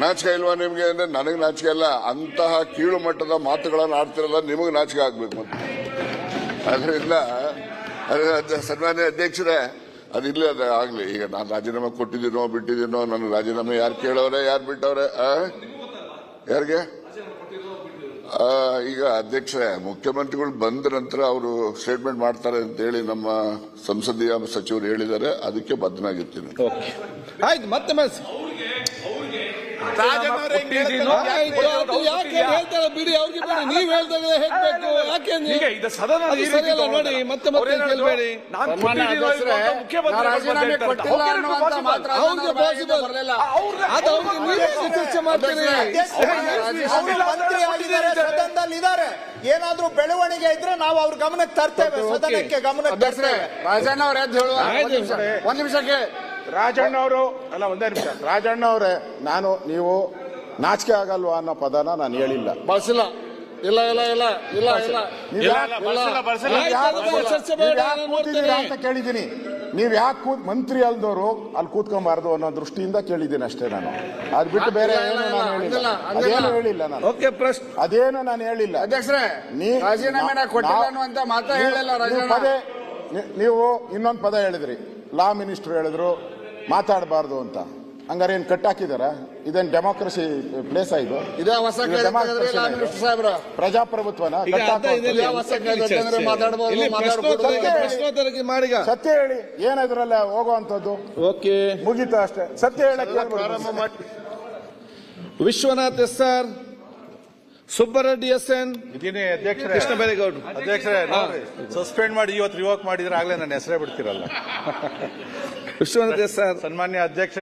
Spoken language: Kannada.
ನಾಚಿಕೆ ಇಲ್ವಾ ನಿಮಗೆ ಅಂದ್ರೆ ನನಗೆ ನಾಚಿಕೆ ಇಲ್ಲ ಅಂತಹ ಕೀಳು ಮಟ್ಟದ ಮಾತುಗಳನ್ನು ಆಡ್ತಿರಲ್ಲ ನಿಮಗೆ ನಾಚಿಕೆ ಆಗ್ಬೇಕು ಮತ್ತೆ. ಅದರಿಂದ ಅದೇ ಸನ್ಮಾನ್ಯ ಅಧ್ಯಕ್ಷರೇ ಅದಿಲ್ಲ ಅದು ಆಗ್ಲಿ. ಈಗ ನಾನು ರಾಜೀನಾಮೆ ಕೊಟ್ಟಿದ್ದೀನೋ ಬಿಟ್ಟಿದ್ದೀನೋ ನನ್ನ ರಾಜೀನಾಮೆ ಯಾರು ಕೇಳವ್ರೆ ಯಾರು ಬಿಟ್ಟವ್ರೆ ಆ? ಯಾರಿಗೆ? ಈಗ ಅಧ್ಯಕ್ಷರೇ ಮುಖ್ಯಮಂತ್ರಿಗಳು ಬಂದ ನಂತರ ಅವರು ಸ್ಟೇಟ್ಮೆಂಟ್ ಮಾಡ್ತಾರೆ ಅಂತ ಹೇಳಿ ನಮ್ಮ ಸಂಸದೀಯ ಸಚಿವರು ಹೇಳಿದ್ದಾರೆ. ಅದಕ್ಕೆ ಬದ್ಧನಾಗಿರ್ತೀನಿ. ಆಯ್ತು ಮತ್ತೆ ಬಿಡಿ ಅವ್ರಿಗೆ ಬಿಡಿ. ನೀವ್ ಹೇಳ್ದಾಗ ಯಾಕೆ ಈಗ ಇದು ಸದನ ನೋಡಿ ಮತ್ತೆ ಮತ್ತೆ ರಾಜೀನಾಮೆ ಕೊಟ್ಟಿಲ್ಲ ಅನ್ನುವಂತ ಮಾತ್ರ. ಬರಲಿಲ್ಲ ಅದು ಅವ್ರಿಗೆ ನೀವೇ ಚರ್ಚೆ ಮಾಡ್ತೀರಿ. ಅವರು ಮಂತ್ರಿ ಆಗಿದ್ದಾರೆ ಸದನದಲ್ಲಿ ಇದ್ದಾರೆ ಏನಾದ್ರೂ ಬೆಳವಣಿಗೆ ಇದ್ರೆ ನಾವು ಅವ್ರ ಗಮನಕ್ಕೆ ತರ್ತೇವೆ ಸದನಕ್ಕೆ ಗಮನಕ್ಕೆ ತರ್ತೇವೆ. ರಾಜಣ್ಣ ಅವ್ರ ಎದ್ದು ಹೇಳುವ. ಒಂದ್ ನಿಮಿಷ ಒಂದ್ ನಿಮಿಷಕ್ಕೆ ರಾಜಣ್ಣ ಅವರು ಅಲ್ಲ ಒಂದೇ ನಿಮಿಷ. ರಾಜಣ್ಣ ಅವರೇ ನಾನು ನೀವು ನಾಚಿಕೆ ಆಗಲ್ವಾ ಅನ್ನೋ ಪದನ ನಾನು ಹೇಳಿಲ್ಲ. ಬಳಸಿಲ್ಲ. ಇಲ್ಲ ಇಲ್ಲ ಇಲ್ಲ ಇಲ್ಲ ಇಲ್ಲ. ನೀವ್ ಯಾಕ್- ನೀವ್ ಯಾಕ್ ಕೂತಿದ್ದೀರಾ ಅಂತ ಕೇಳಿದ್ದೀನಿ. ನೀವ್ ಯಾಕೆ ಕೂತ್ ಮಂತ್ರಿ ಅಲ್ದವರು ಅಲ್ಲಿ ಕೂತ್ಕೊಂಬಾರ್ದು ಅನ್ನೋ ದೃಷ್ಟಿಯಿಂದ ಕೇಳಿದ್ದೀನಿ ಅಷ್ಟೇ ನಾನು. ಅದ್ ಬಿಟ್ಟು ಬೇರೆ ಇಲ್ಲ, ಏನು ಇಲ್ಲ, ನಾನು ಹೇಳಿಲ್ಲ. ಹಂಗಿಲ್ಲ, ಹಂಗಿಲ್ಲ. ಅದೇನು ಹೇಳಿಲ್ಲ ನಾನು. ಓಕೆ ಪ್ರಶ್ನೆ. ಅದೇನು ನಾನು ಹೇಳಿಲ್ಲ. ಅಧ್ಯಕ್ಷರೇ ನೀ- ರಾಜೀನಾಮೆ ನಾ- ಕೊಟ್ಟಿಲ್ಲ ಅಂತ ಅನ್ನುವಂತ ಮಾತ ನೀವು- ಹೇಳಿಲ್ಲ ನೀವು ರಾಜಣ್ಣ ಪದೇ ನೀ- ನೀವು ಇನ್ನೊಂದು ಪದ ಹೇಳಿದ್ರಿ. ಲಾ ಮಿನಿಸ್ಟರ್ ಹೇಳಿದ್ರು. ಮಾತಾಡಬಾರ್ದು ಅಂತ. ಹಂಗಾರೆ ಕಟ್ ಕಟ್ಟಾಕಿದಾರ ಇದೇನು ಡೆಮೋಕ್ರಸಿ ಪ್ಲೇಸ್ ಇದು? ಇದೇ ಹೊಸ ಸಾಹೇಬ್ರ. ಪ್ರಜಾಪ್ರಭುತ್ವನ ಸತ್ಯ ಹೇಳಿ. ಏನಿದ್ರಲ್ಲ ಹೋಗುವಂತದ್ದು ಓಕೆ. ಮುಗೀತು ಅಷ್ಟೇ. ಸತ್ಯ ಹೇಳಕ್ಕೆ ಪ್ರಾರಂಭ ಮಾಡಿ. Vishwanath S R Subbareddy S N ಇದೀನಿ ಅಧ್ಯಕ್ಷರೇ. ಕೃಷ್ಣ ಬೈರೇಗೌಡರು. ಅಧ್ಯಕ್ಷರೇ ಸಸ್ಪೆಂಡ್ ಮಾಡಿ ಇವತ್ತು ರಿವೋಕ್ ಮಾಡಿದ್ರೆ ಆಗ್ಲೇ ನನ್ನ ಹೆಸರೇ ಬಿಡ್ತಿರಲ್ಲ. ವಿಶ್ವನಾಥ್ ಸರ್ ಸನ್ಮಾನ್ಯ ಅಧ್ಯಕ್ಷ